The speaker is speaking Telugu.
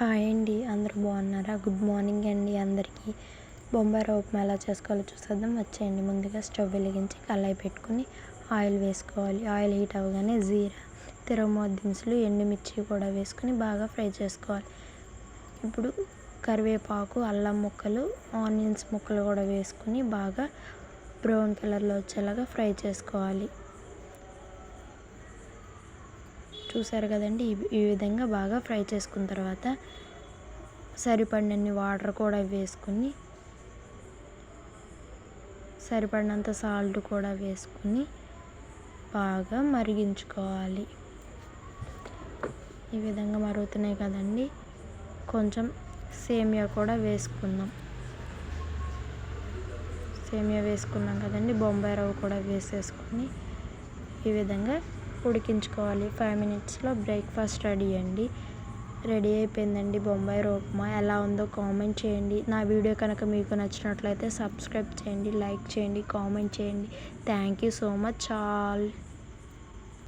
హాయ్ అండి అందరూ బాగున్నారా? గుడ్ మార్నింగ్ అండి అందరికీ. బొంబాయి ఉప్మా ఎలా చేసుకోవాలో చూసేద్దాం. వచ్చేయండి ముందుగా స్టవ్ వెలిగించి కళాయి పెట్టుకుని ఆయిల్ వేసుకోవాలి. ఆయిల్ హీట్ అవ్వగానే జీరా తిరగమోత దినుసులు ఎండుమిర్చి కూడా వేసుకుని బాగా ఫ్రై చేసుకోవాలి. ఇప్పుడు కరివేపాకు అల్లం ముక్కలు ఆనియన్స్ ముక్కలు కూడా వేసుకుని బాగా బ్రౌన్ కలర్లో వచ్చేలాగా ఫ్రై చేసుకోవాలి. చూసారు కదండి ఈ- విధంగా బాగా ఫ్రై చేసుకున్న తర్వాత సరిపడినన్ని వాటర్ కూడా వేసుకుని సరిపడినంత సాల్ట్ కూడా వేసుకుని బాగా మరిగించుకోవాలి. ఈ విధంగా మరుగుతున్నాయి కదండి కొంచెం సేమియా కూడా వేసుకుందాం. సేమియా వేసుకున్నాం కదండి బొంబాయి రవ్వ కూడా వేసేసుకొని ఈ విధంగా ఉడికించుకోవాలి. ఫైవ్ మినిట్స్లో బ్రేక్ఫాస్ట్ రెడీ అండి. రెడీ అయిపోయిందండి బొంబాయి రవ్వ ఉప్మా ఎలా ఉందో కామెంట్ చేయండి. నా వీడియో కనుక మీకు నచ్చినట్లయితే సబ్స్క్రైబ్ చేయండి లైక్ చేయండి కామెంట్ చేయండి. Thank you so much all.